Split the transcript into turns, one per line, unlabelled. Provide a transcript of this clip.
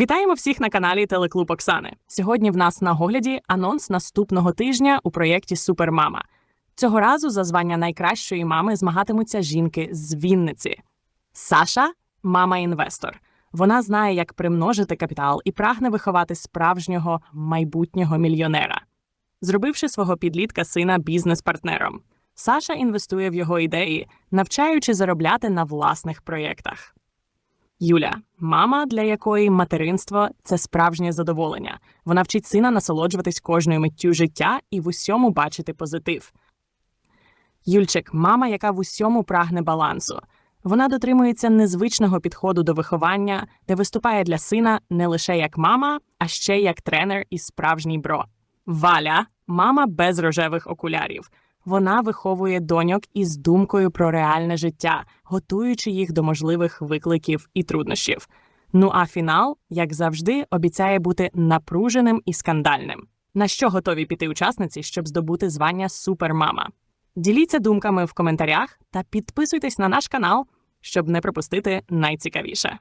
Вітаємо всіх на каналі Телеклуб Оксани. Сьогодні в нас на огляді анонс наступного тижня у проєкті Супермама. Цього разу за звання найкращої мами змагатимуться жінки з Вінниці. Саша мама-інвестор. Вона знає, як примножити капітал і прагне виховати справжнього майбутнього мільйонера. Зробивши свого підлітка сина бізнес-партнером, Саша інвестує в його ідеї, навчаючи заробляти на власних проєктах. Юля, мама, для якої материнство це справжнє задоволення. Вона вчить сина насолоджуватись кожною миттю життя і в усьому бачити позитив. Юльчик, мама, яка в усьому прагне балансу. Вона дотримується незвичного підходу до виховання, де виступає для сина не лише як мама, а ще як тренер і справжній бро. Валя, мама без рожевих окулярів. Вона виховує доньок із думкою про реальне життя, готуючи їх до можливих викликів і труднощів. Ну а фінал, як завжди, обіцяє бути напруженим і скандальним. На що готові піти учасниці, щоб здобути звання Супермама? Діліться думками в коментарях та підписуйтесь на наш канал, щоб не пропустити найцікавіше.